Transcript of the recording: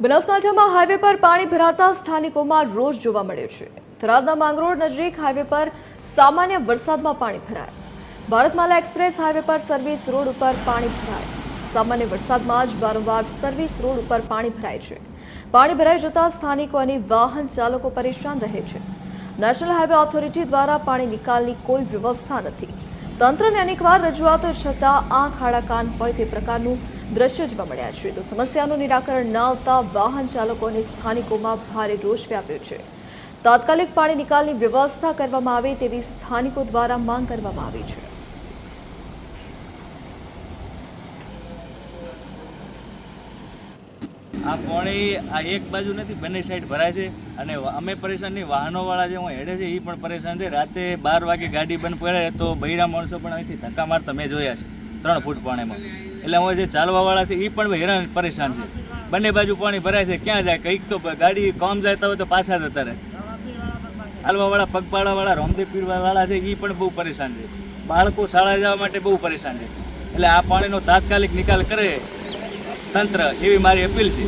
બનાસકાંઠામાં હાઈવે પર પાણી ભરાતા સ્થાનિકોમાં રોષ જોવા મળ્યો છે. થરાદના માંગરોળ નજીક હાઈવે પર સામાન્ય વરસાદમાં પાણી ભરાય. ભારતમાલા એક્સપ્રેસ હાઈવે પર સર્વિસ રોડ ઉપર પાણી ભરાય. સામાન્ય વરસાદમાં જ વારંવાર સર્વિસ રોડ ઉપર પાણી ભરાય છે. પાણી ભરાઈ જતા સ્થાનિકો અને વાહન ચાલકો પરેશાન રહે છે. નેશનલ હાઈવે ઓથોરિટી દ્વારા પાણી નિકાલની કોઈ વ્યવસ્થા નથી. તંત્રને અનેકવાર રજૂઆતો છતાં આંખ આડા કાન હોય તે પ્રકારનું દ્રશ્ય જોવા મળ્યા છે. તો સમસ્યાનું નિરાકરણ ન આવતા વાહન ચાલકો અને સ્થાનિકોમાં ભારે રોષ વ્યાપ્યો છે. તાત્કાલિક પાણી નિકાલની વ્યવસ્થા કરવામાં આવે તેવી સ્થાનિકો દ્વારા માંગ કરવામાં આવી છે. આ પાણી આ એક બાજુ નથી, બંને સાઈડ ભરાય છે. અને અમે પરેશાન નહીં, વાહનોવાળા જે હું હેડે છે એ પણ પરેશાન છે. રાતે બાર વાગે ગાડી બંધ પડે, તો બૈરા માણસો પણ અહીંથી ધક્કા મારતા મેં જોયા છે, ત્રણ ફૂટ પાણીમાં. એટલે હું જે ચાલવાવાળા છે એ પણ હેરાન, પરેશાન છે. બંને બાજુ પાણી ભરાય છે, ક્યાં જાય? કંઈક તો ગાડી કોમ જાય તો તો પાછા જતા રહે. હાલવાવાળા, પગપાળાવાળા, રામદેવ પીરવાવાળા છે એ પણ બહુ પરેશાન છે. બાળકો શાળા જવા માટે બહુ પરેશાન છે. એટલે આ પાણીનો તાત્કાલિક નિકાલ કરે. તંત્ર એવી મારી અપીલ છે.